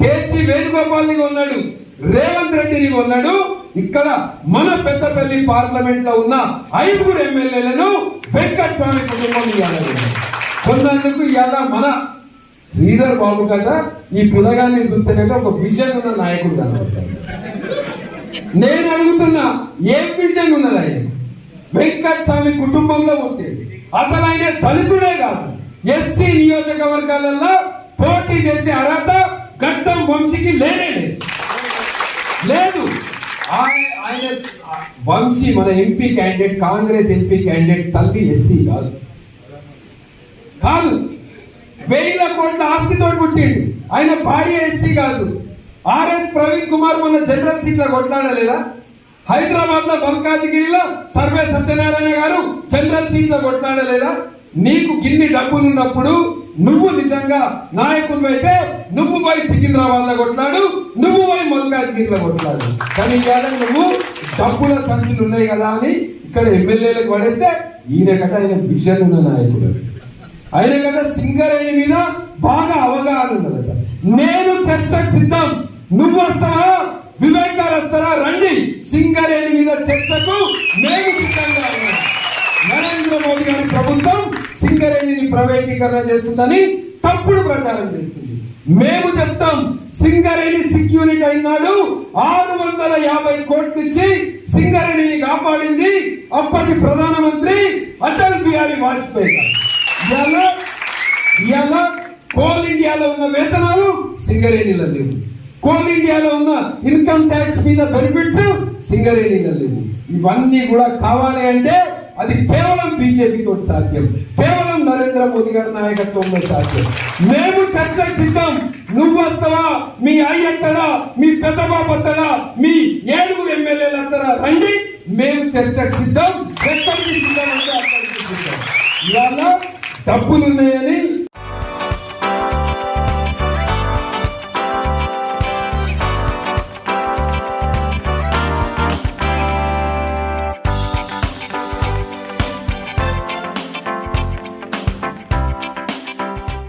KC వేణుగోపాల్ని ఉన్నాడు రేవంత్ రెడ్డిని ఉన్నాడు ఇక్కడ మన పెద్దపల్లి పార్లమెంట్లో ఉన్న ఐదుగురు ఎమ్మెల్యేలను వెంకట స్వామి కుటుంబం ఇవ్వాలి ఇలా మన శ్రీధర్ బాబు కదా ఈ పులగాన్ని చూస్తే ఒక విజన్ ఉన్న నాయకుడు నేను అడుగుతున్నా ఏం విజన్ ఉన్నది ఆయన? వెంకట స్వామి కుటుంబంలో ఉంటే అసలు ఆయన దళితుడే కాదు. ఎస్సీ నియోజకవర్గాలలో పోటీ చేసే అర్హత గడ్డం వంశీకి లేనే లేదు. లేదు. ఆయన వంశీ మన MP candidate Congress MP candidate తల్లి ఎస్సీ కాదు. కాదు. వేల కోట్ల ఆస్తితో పుట్టిండు. ఆయన భార్య ఎస్సీ కాదు. ఆర్ఎస్ ప్రవీణ్ కుమార్ మొన్న జనరల్ సీట్లో కొట్లాడలేదా? హైదరాబాద్లో మల్కాజిగిరిలో సర్వే సత్యనారాయణ గారు జనరల్ సీట్లో కొట్లాడలేదా? నీకు గిన్ని డబ్బులున్నప్పుడు నువ్వు నిజంగా నాయకుడు అయితే నువ్వు పోయి సికింద్రాబాద్ కొట్లాడు నువ్వు పోయి మల్కాజ్గిరిలో కొట్లాడు. కానీ ఇవాళ నువ్వు డబ్బుల సంచులు ఉన్నాయి కదా అని ఇక్కడ ఎమ్మెల్యేలకు పడితే ఈయన కట ఆయన విజన్ ఉన్న నాయకుడు. ఆయన కదా సింగరేణి మీద బాగా అవగాహన ఉన్నదట. నేను చర్చకు సిద్ధం. నువ్వు వస్తావా? వివేకాలు వస్తారా? రండి. సింగరేణి మీద చర్చకు నేను సిద్ధంగా ఉన్నాను నరేంద్ర మోదీ గారి ప్రభుత్వం సింగరేణిని ప్రైవేటీకరణ చేస్తుందని తప్పుడు ప్రచారం చేస్తుంది. మేము చెప్తాం సింగరేణి సెక్యూరిటీ అయినాడు ఆరు వందల యాభై కోట్లు ఇచ్చి సింగరేణిని కాపాడింది అప్పటి ప్రధానమంత్రి అటల్ బిహారీ వాజ్పేయి ఇవాళ కోల్ ఇండియాలో ఉన్న వేతనాలు సింగరేణిలో లేవు. కోల్ ఇండియాలో ఉన్న ఇన్కమ్ ట్యాక్స్ మీద బెనిఫిట్స్ సింగరేణిలో లేవు. ఇవన్నీ కూడా కావాలి అంటే అది కేవలం బీజేపీతో సాధ్యం. కేవలం నరేంద్ర మోదీ గారి నాయకత్వంలో సాధ్యం. మేము చర్చకు సిద్ధం. నువ్వు వస్తావా? మీ అయ్య మీ పెద్ద బాబు మీ ఏడుగురు ఎమ్మెల్యేలు అంటారా? రండి. మేము చర్చకు సిద్ధం. ఎక్కడికి సిద్ధం అంటే అక్కడికి సిద్ధం. ఇవాళ డబ్బులు ఉన్నాయని